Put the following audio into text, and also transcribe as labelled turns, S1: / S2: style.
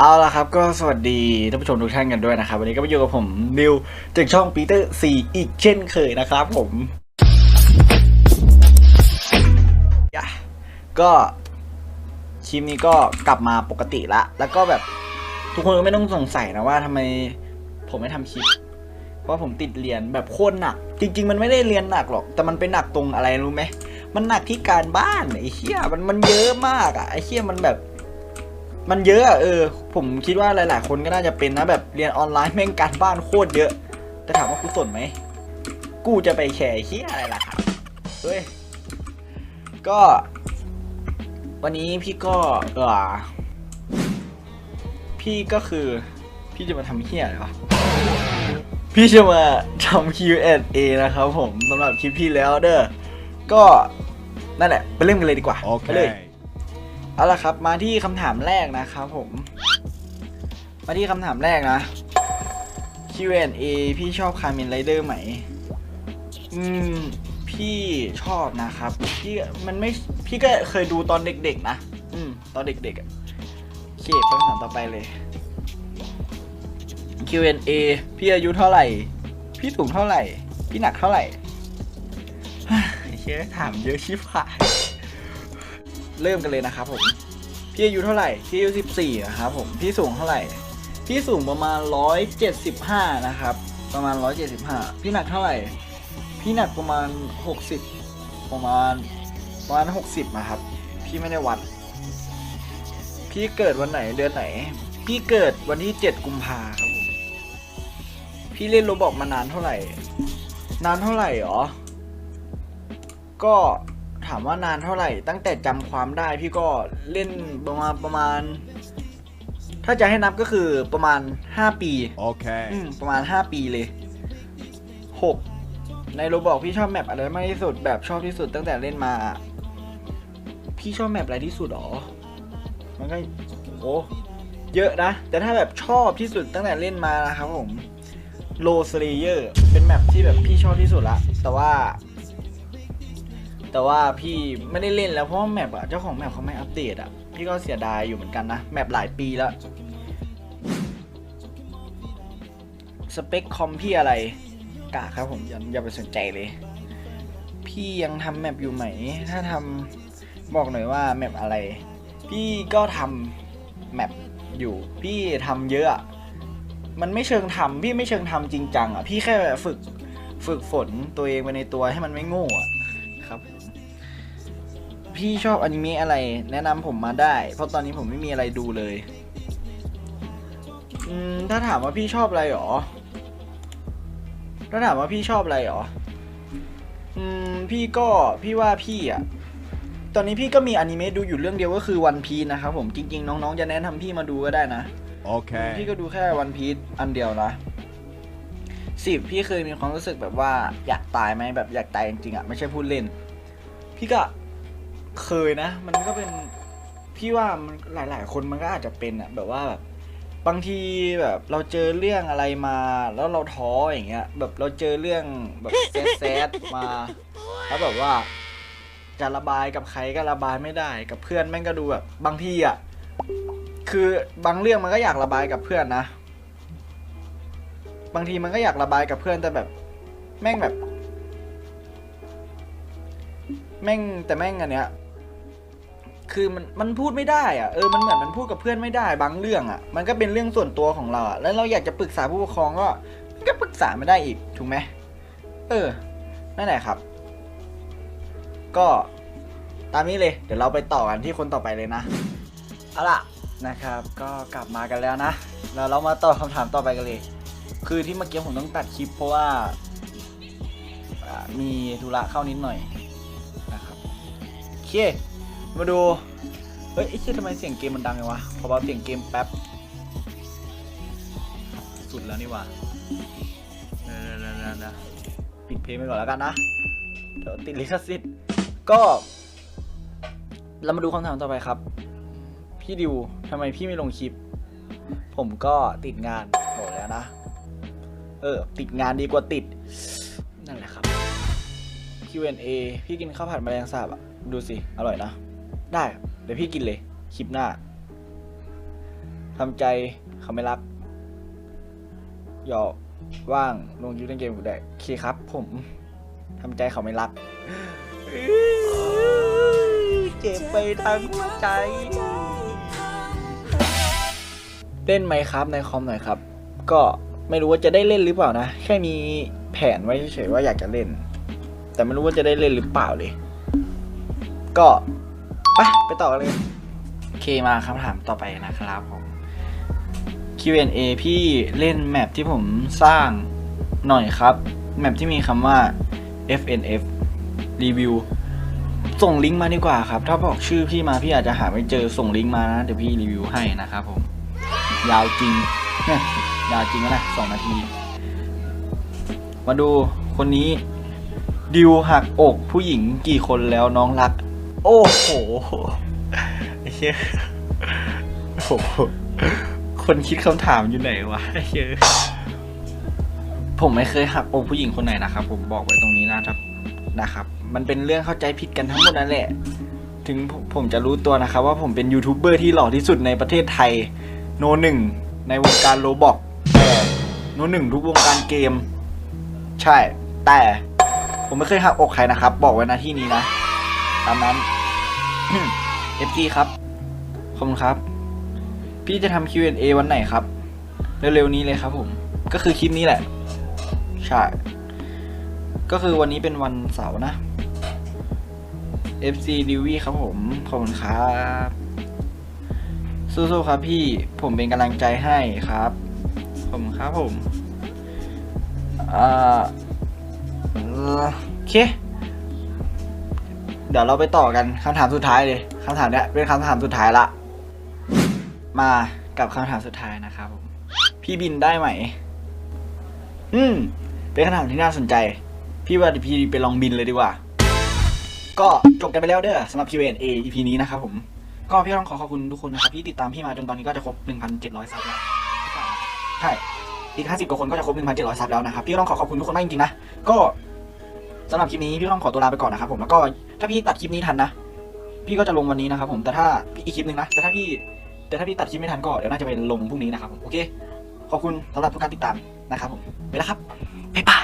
S1: เอาละครับก็สวัสดีท่านผู้ชมทุกท่านกันด้วยนะครับ วันนี้ก็มาอยู่กับผมนิวจากช่องปีเตอร์ซีอีกเช่นเคยนะครับผม ก็คลิปนี้ก็กลับมาปกติละ แล้วก็แบบทุกคนก็ไม่ต้องสงสัยนะว่าทำไมผมไม่ทำคลิป เพราะผมติดเรียนแบบโคตรหนัก จริง ๆ มันไม่ได้เรียนหนักหรอก แต่มันไปหนักตรงอะไรรู้ไหมมันหนักที่การบ้านไอ้เหี้ยมันมันเยอะมากอะไอ้เหี้ยมันแบบ มันเยอะอะเออ ผมคิดว่าหลาย ๆ คนก็น่าจะเป็นนะแบบเรียนออนไลน์แม่งการบ้านโคตรเยอะ แต่ถามว่ากูสนไหม กูจะไปแคร์เฮียอะไรล่ะครับเฮ้ย ก็ วันนี้พี่ก็เออพี่ก็คือ พี่จะมาทำเฮียอะไรวะพี่จะมาทำ Q&A นะครับผมสำหรับคลิปที่แล้วเด้อ ก็นั่นแหละ ไปเริ่มกันเลยดีกว่าไปเลย
S2: Okay.
S1: เอาละครับมาที่คำถามแรกนะครับผม มาที่คำถามแรกนะ Q&A พี่ชอบคาร์มินไรเดอร์ไหม อืม พี่ชอบนะครับ พี่มันไม่ พี่ก็เคยดูตอนเด็กๆนะ อืม ตอนเด็กๆอะโอเคไปคำถามต่อไปเลย Q&A พี่อายุเท่าไหร่ พี่สูงเท่าไหร่ พี่หนักเท่าไหร่เฮ้ยเชี่ยถามเยอะชิบหาย เริ่มกันเลยนะครับผม พี่อายุเท่าไหร่ พี่อายุสิบสี่นะครับผม พี่สูงเท่าไหร่ พี่สูงประมาณร้อยเจ็ดสิบห้านะครับ ประมาณร้อยเจ็ดสิบห้าพี่หนักเท่าไหร่ พี่หนักประมาณหกสิบประมาณประมาณหกสิบนะครับ พี่ไม่ได้วัด พี่เกิดวันไหนเดือนไหน พี่เกิดวันที่เจ็ดกุมภาครับผม พี่เล่นโรบอกมานานเท่าไหร่ นานเท่าไหร่หรอ ก็ ถามว่านานเท่าไหร่ ตั้งแต่จำความได้พี่ก็เล่นประมาณประมาณ ถ้าจะให้นับก็คือประมาณ5ปี
S2: Okay.
S1: อืมประมาณ5ปีเลย6ในโรบอกพี่ชอบแมปอะไรมากที่สุดแบบชอบที่สุดตั้งแต่เล่นมา พี่ชอบแมปอะไรที่สุดหรอมันก็โอ้เยอะนะ แต่ถ้าแบบชอบที่สุดตั้งแต่เล่นมานะครับผมโลสเลเยอร์เป็นแมปที่แบบพี่ชอบที่สุดละแต่ว่า แต่ว่าพี่ไม่ได้เล่นแล้วเพราะว่าแมปอะเจ้าของแมปเขาไม่อัปเดตอะพี่ก็เสียดายอยู่เหมือนกันนะ แมปหลายปีแล้ว สเปคคอมพี่อะไรกะครับผมอย่าอย่าไปสนใจเลย พี่ยังทำแมปอยู่ไหม ถ้าทำบอกหน่อยว่าแมปอะไร พี่ก็ทำแมปอยู่ พี่ทำเยอะมันไม่เชิงทำพี่ไม่เชิงทำจริงจังอะพี่แค่ฝึกฝึกฝนตัวเองไปในตัวให้มันไม่โง่อะครับผม พี่ชอบอนิเมะอะไร แนะนำผมมาได้ เพราะตอนนี้ผมไม่มีอะไรดูเลยอืมถ้าถามว่าพี่ชอบอะไรหรอ ถ้าถามว่าพี่ชอบอะไรหรอ อืมพี่ก็พี่ว่าพี่อะ ตอนนี้พี่ก็มีอนิเมะดูอยู่เรื่องเดียวก็คือวันพีนะครับผมจริง ๆ น้องๆจะแนะนำพี่มาดูก็ได้นะพี่
S2: Okay.
S1: ก็ดูแค่วันพี e อันเดียวนะสิบพี่เคยมีความรู้สึกแบบว่าอยากตายไหมแบบอยากตายจริงๆอะไม่ใช่พูดเล่น พี่ก็ เคยนะ มันก็เป็นพี่ว่ามันหลาย ๆ คนมันก็อาจจะเป็นอะแบบว่าแบบบางทีแบบเราเจอเรื่องอะไรมา แล้วเราท้ออย่างเงี้ย แบบเราเจอเรื่องแบบแซดๆมา แล้วแบบว่า จะระบายกับใครก็ระบายไม่ได้ กับเพื่อนแม่งก็ดูแบบ บางทีอะคือบางเรื่องมันก็อยากระบายกับเพื่อนนะ บางทีมันก็อยากระบายกับเพื่อนแต่แบบ แม่งแบบ แม่งแต่แม่งอันเนี้ย คือมันมันพูดไม่ได้อะเออมันเหมือนมันพูดกับเพื่อนไม่ได้บางเรื่องอะมันก็เป็นเรื่องส่วนตัวของเราอะแล้วเราอยากจะปรึกษาผู้ปกครองก็ก็ปรึกษาไม่ได้อีกถูกไหมเออ นั่นแหละครับ ก็ตามนี้เลย เดี๋ยวเราไปต่อกันที่คนต่อไปเลยนะเอาล่ะนะครับ ก็กลับมากันแล้วนะแล้วเรามาตอบคำถามต่อไปกันเลย คือที่เมื่อกี้ผมต้องตัดคลิปเพราะว่ามีธุระเข้านิดหน่อยนะครับโอเค มาดูเฮ้ยไอ้เชี่ยทำไมเสียงเกมมันดังไงวะขอเบาเสียงเกมแป๊บ สุดแล้วนี่ว่าเดี๋ยวเดี๋ยวเดี๋ยวเดี๋ยวปิดเพลงไปก่อนแล้วกันนะ เดี๋ยวติดลิขสิทธิ์ก็เรามาดูคำถามต่อไปครับ พี่ดิวทำไมพี่ไม่ลงคลิป ผมก็ติดงานบอกแล้วนะ เออ ติดงานดีกว่าติด นั่นแหละครับ Q&A พี่กินข้าวผัดแมลงสาบอะดูสิ อร่อยนะ ได้เดี๋ยวพี่กินเลยคลิปหน้าทำใจเขาไม่รับหยอกว่างลงยูเล่นเกมกูได้โอเคครับ ผมทำใจเขาไม่รับเจ็บไปทั้งหัวใจเล่นไหมครับในคอมหน่อยครับ ก็ไม่รู้ว่าจะได้เล่นหรือเปล่านะ แค่มีแผนไว้เฉยๆว่าอยากจะเล่น แต่ไม่รู้ว่าจะได้เล่นหรือเปล่าเลย ก็ ไปไปต่อเลย โอเคมาคำถามต่อไปนะครับผม Q&A พี่เล่นแมปที่ผมสร้างหน่อยครับ แมปที่มีคำว่า FNF Review ส่งลิงก์มาดีกว่าครับ ถ้าบอกชื่อพี่มาพี่อาจจะหาไม่เจอส่งลิงก์มานะ เดี๋ยวพี่รีวิวให้นะครับผม ยาวจริงยาวจริงนะสองนาที มาดูคนนี้ดิวหักอกผู้หญิงกี่คนแล้วน้องรัก โอ้โหไอ้เหี้ยโอ้โหคนคิดคำถามอยู่ไหนวะไอ้เหี้ยผมไม่เคยหักอกผู้หญิงคนไหนนะครับ ผมบอกไว้ตรงนี้นะครับนะครับ มันเป็นเรื่องเข้าใจผิดกันทั้งหมดนั่นแหละ ถึงผมผมจะรู้ตัวนะครับ ว่าผมเป็นยูทูบเบอร์ที่หล่อที่สุดในประเทศไทย โนหนึ่งในวงการโรบอกแต่โนหนึ่งทุกวงการเกม ใช่ แต่ผมไม่เคยหักอกใครนะครับ บอกไว้นะที่นี้นะ ตามนั้น เอฟจีครับ ขอบคุณครับ พี่จะทำ Q&A วันไหนครับ เร็วๆนี้เลยครับผม ก็คือคลิปนี้แหละ ใช่ ก็คือวันนี้เป็นวันเสาร์นะ FC d ิวี่ครับผม ขอบคุณครับ สู้ๆครับพี่ ผมเป็นกำลังใจให้ครับ ขอบคุณครับผม อ่าโอเค เดี๋ยวเราไปต่อกันคำถามสุดท้ายเลยคำถามเนี้ยเป็นคำถามสุดท้ายละ มากับคำถามสุดท้ายนะครับผมพี่บินได้ไหม อืม เป็นคำถามที่น่าสนใจ พี่ว่าพี่ไปลองบินเลยดีกว่า ก็จบกันไปแล้วเด้อสำหรับ Q&A EP นี้นะครับผม ก็พี่ต้องขอขอบคุณทุกคนนะครับที่ติดตามพี่มาจนตอนนี้ก็จะครบ 1,700 ซับแล้วใช่อีก 50 กว่าคนก็จะครบ 1,700 ซับแล้วนะครับ พี่ต้องขอขอบคุณทุกคนมากจริงๆนะ ก็ สำหรับคลิปนี้พี่ต้องขอตัวลาไปก่อนนะครับผมแล้วก็ถ้าพี่ตัดคลิปนี้ทันนะ พี่ก็จะลงวันนี้นะครับผมแต่ถ้าอีกคลิปหนึ่งนะแต่ถ้าพี่แต่ถ้าพี่ตัดคลิปไม่ทันก็เดี๋ยวน่าจะเป็นลงพรุ่งนี้นะครับผมโอเคขอบคุณสำหรับทุกการติดตามนะครับผมไปแล้วครับบ๊ายบาย